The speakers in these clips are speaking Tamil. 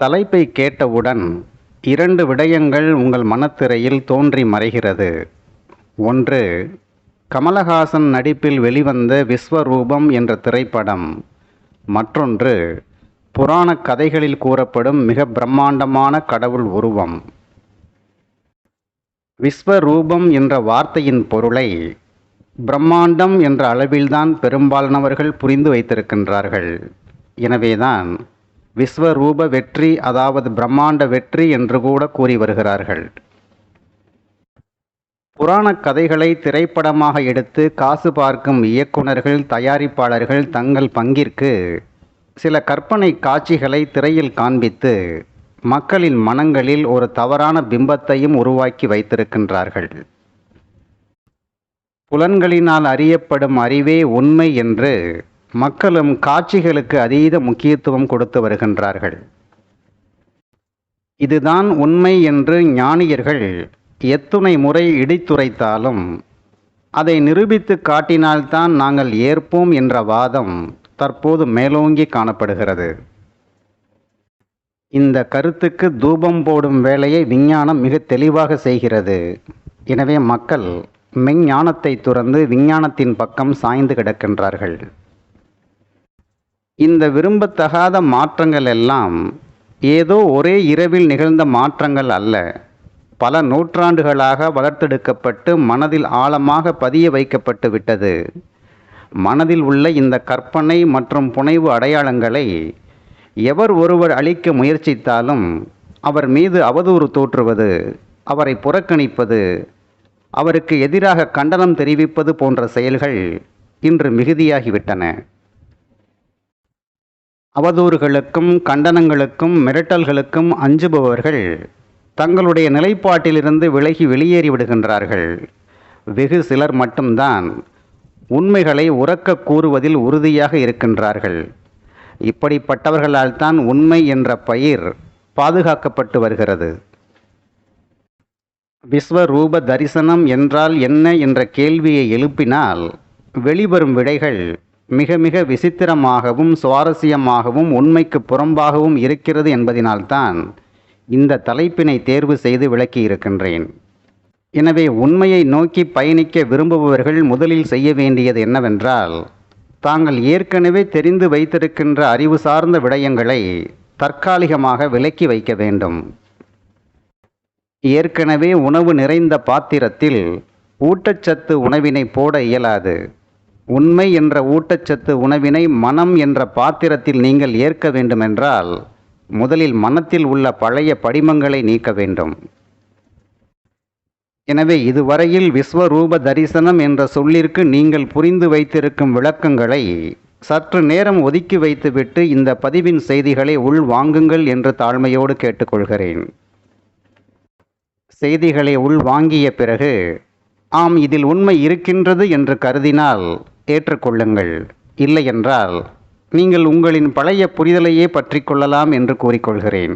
தலைப்பை கேட்டவுடன் இரண்டு விடயங்கள் உங்கள் மனத்திரையில் தோன்றி மறைகிறது. ஒன்று கமலஹாசன் நடிப்பில் வெளிவந்த விஸ்வரூபம் என்ற திரைப்படம். மற்றொன்று புராண கதைகளில் கூறப்படும் மிக பிரம்மாண்டமான கடவுள் உருவம். விஸ்வரூபம் என்ற வார்த்தையின் பொருளை பிரம்மாண்டம் என்ற அளவில்தான் பெரும்பாலானவர்கள் புரிந்து வைத்திருக்கின்றார்கள். எனவேதான் விஸ்வரூப வெற்றி அதாவது பிரம்மாண்ட வெற்றி என்று கூட கூறி வருகிறார்கள். புராணக் கதைகளை திரைப்படமாக எடுத்து காசு பார்க்கும் இயக்குனர்கள் தயாரிப்பாளர்கள் தங்கள் பங்கிற்கு சில கற்பனை காட்சிகளை திரையில் காண்பித்து மக்களின் மனங்களில் ஒரு தவறான பிம்பத்தையும் உருவாக்கி வைத்திருக்கின்றார்கள். புலன்களினால் அறியப்படும் அறிவே உண்மை என்று மக்களும் காட்சிகளுக்கு அதீத முக்கியத்துவம் கொடுத்து வருகின்றார்கள். இதுதான் உண்மை என்று ஞானியர்கள் எத்துணை முறை இடித்துரைத்தாலும் அதை நிரூபித்து காட்டினால்தான் நாங்கள் ஏற்போம் என்ற வாதம் தற்போது மேலோங்கி காணப்படுகிறது. இந்த கருத்துக்கு தூபம் போடும் வேலையை விஞ்ஞானம் மிக தெளிவாக செய்கிறது. எனவே மக்கள் மெஞ்ஞானத்தை துறந்து விஞ்ஞானத்தின் பக்கம் சாய்ந்து கிடக்கின்றார்கள். இந்த விரும்பத்தகாத மாற்றங்கள் எல்லாம் ஏதோ ஒரே இரவில் நிகழ்ந்த மாற்றங்கள் அல்ல. பல நூற்றாண்டுகளாக வளர்த்தெடுக்கப்பட்டு மனதில் ஆழமாக பதிய வைக்கப்பட்டு விட்டது. மனதில் உள்ள இந்த கற்பனை மற்றும் புனைவு அடையாளங்களை எவர் ஒருவர் அளிக்க முயற்சித்தாலும் அவர் மீது அவதூறு தோற்றுவது அவரை புறக்கணிப்பது அவருக்கு எதிராக கண்டனம் தெரிவிப்பது போன்ற செயல்கள் இன்று மிகுதியாகிவிட்டன. அவதூறுகளுக்கும் கண்டனங்களுக்கும் மிரட்டல்களுக்கும் அஞ்சுபவர்கள் தங்களுடைய நிலைப்பாட்டிலிருந்து விலகி வெளியேறி விடுகின்றார்கள். வெகு சிலர் மட்டும்தான் உண்மைகளை உறக்க கூறுவதில் உறுதியாக இருக்கின்றார்கள். இப்படிப்பட்டவர்களால் தான் உண்மை என்ற பயிர் பாதுகாக்கப்பட்டு வருகிறது. விஸ்வரூப தரிசனம் என்றால் என்ன என்ற கேள்வியை எழுப்பினால் வெளிவரும் விடைகள் மிக மிக விசித்திரமாகவும் சுவாரஸ்யமாகவும் உண்மைக்கு புறம்பாகவும் இருக்கிறது என்பதினால்தான் இந்த தலைப்பினை தேர்வு செய்து விளக்கி இருக்கின்றேன். எனவே உண்மையை நோக்கி பயணிக்க விரும்புபவர்கள் முதலில் செய்ய வேண்டியது என்னவென்றால் தாங்கள் ஏற்கனவே தெரிந்து வைத்திருக்கின்ற அறிவு சார்ந்த விடயங்களை தற்காலிகமாக விலக்கி வைக்க வேண்டும். ஏற்கனவே உணவு நிறைந்த பாத்திரத்தில் ஊட்டச்சத்து உணவினை போட இயலாது. உண்மை என்ற ஊட்டச்சத்து உணவினை மனம் என்ற பாத்திரத்தில் நீங்கள் ஏற்க வேண்டுமென்றால் முதலில் மனத்தில் உள்ள பழைய படிமங்களை நீக்க வேண்டும். எனவே இதுவரையில் விஸ்வரூப தரிசனம் என்ற சொல்லிற்கு நீங்கள் புரிந்து வைத்திருக்கும் விளக்கங்களை சற்று நேரம் ஒதுக்கி வைத்துவிட்டு இந்த பதிவின் செய்திகளை உள் வாங்குங்கள் என்று தாழ்மையோடு கேட்டுக்கொள்கிறேன். செய்திகளை உள் வாங்கிய பிறகு ஆம் இதில் உண்மை இருக்கின்றது என்று கருதினால் ஏற்றுக்கொள்ளுங்கள். இல்லையென்றால் நீங்கள் உங்களின் பழைய புரிதலையே பற்றி கொள்ளலாம் என்று கூறிக்கொள்கிறேன்.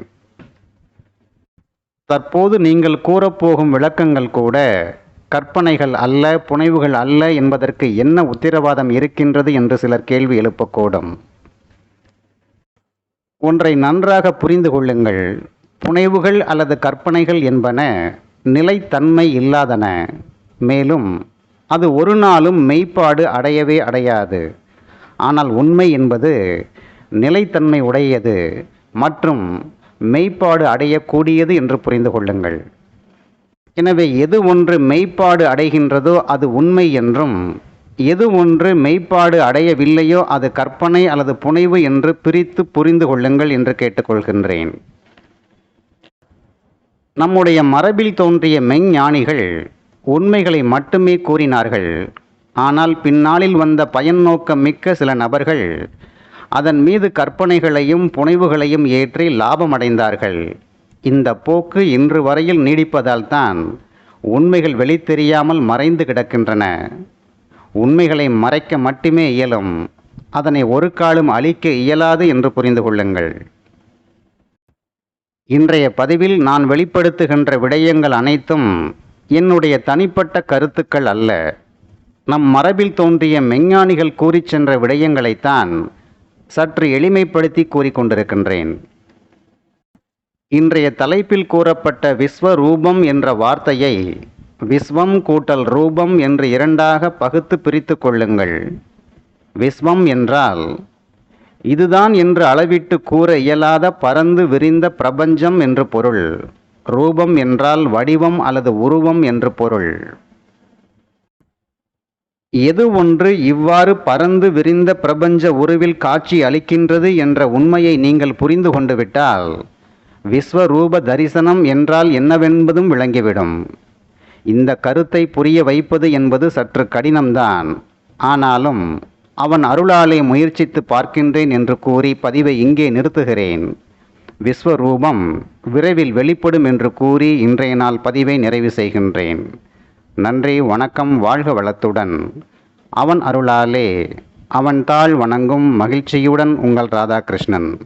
தற்போது நீங்கள் கூறப்போகும் விளக்கங்கள் கூட கற்பனைகள் அல்ல புனைவுகள் அல்ல என்பதற்கு என்ன உத்தரவாதம் இருக்கின்றது என்று சிலர் கேள்வி எழுப்பக்கூடும். ஒன்றை நன்றாக புரிந்து கொள்ளுங்கள். புனைவுகள் அல்லது கற்பனைகள் என்பன நிலைத்தன்மை இல்லாதன. மேலும் அது ஒரு நாளும் மெய்ப்பாடு அடையவே அடையாது. ஆனால் உண்மை என்பது நிலைத்தன்மை உடையது மற்றும் மெய்ப்பாடு அடையக்கூடியது என்று புரிந்து கொள்ளுங்கள். எனவே எது ஒன்று மெய்ப்பாடு அடைகின்றதோ அது உண்மை என்றும் எது ஒன்று மெய்ப்பாடு அடையவில்லையோ அது கற்பனை அல்லது புனைவு என்று பிரித்து புரிந்து கொள்ளுங்கள் என்று கேட்டுக்கொள்கின்றேன். நம்முடைய மரபில் தோன்றிய மெய்ஞானிகள் உண்மைகளை மட்டுமே கூறினார்கள். ஆனால் பின்னாளில் வந்த பயன் நோக்கம் மிக்க சில நபர்கள் அதன் மீது கற்பனைகளையும் புனைவுகளையும் ஏற்றி லாபமடைந்தார்கள். இந்த போக்கு இன்று வரையில் நீடிப்பதால் தான் உண்மைகள் வெளித்தெரியாமல் மறைந்து கிடக்கின்றன. உண்மைகளை மறைக்க மட்டுமே இயலும். அதனை ஒரு காலும் அழிக்க இயலாது என்று புரிந்து கொள்ளுங்கள். இன்றைய பதிவில் நான் வெளிப்படுத்துகின்ற விடயங்கள் அனைத்தும் என்னுடைய தனிப்பட்ட கருத்துக்கள் அல்ல. நம் மரபில் தோன்றிய மெஞ்ஞானிகள் கூறிச் சென்ற விடயங்களைத்தான் சற்று எளிமைப்படுத்தி கூறிக்கொண்டிருக்கின்றேன் இன்றைய தலைப்பில் கூறப்பட்ட விஸ்வரூபம் என்ற வார்த்தையை விஸ்வம் கூட்டல் ரூபம் என்று இரண்டாக பகுத்து பிரித்து கொள்ளுங்கள். விஸ்வம் என்றால் இதுதான் என்று அளவிட்டு கூற இயலாத பரந்து விரிந்த பிரபஞ்சம் என்று பொருள். ரூபம் என்றால் வடிவம் அல்லது உருவம் என்று பொருள். எது ஒன்று இவ்வாறு பரந்து விரிந்த பிரபஞ்ச உருவில் காட்சி அளிக்கின்றது என்ற உண்மையை நீங்கள் புரிந்து கொண்டுவிட்டால் விஸ்வரூப தரிசனம் என்றால் என்னவென்பதும் விளங்கிவிடும். இந்த கருத்தை புரிய வைப்பது என்பது சற்று கடினம்தான். ஆனாலும் அவன் அருளாலே முயற்சித்து பார்க்கின்றேன் என்று கூறி பதிவை இங்கே நிறுத்துகிறேன். விஸ்வரூபம் விரைவில் வெளிப்படும் என்று கூறி இன்றைய நாள் பதிவை நிறைவு செய்கின்றேன். நன்றி வணக்கம் வாழ்க வளத்துடன். அவன் அருளாலே அவன் தாழ் வணங்கும் மகிழ்ச்சியுடன் உங்கள் ராதாகிருஷ்ணன்.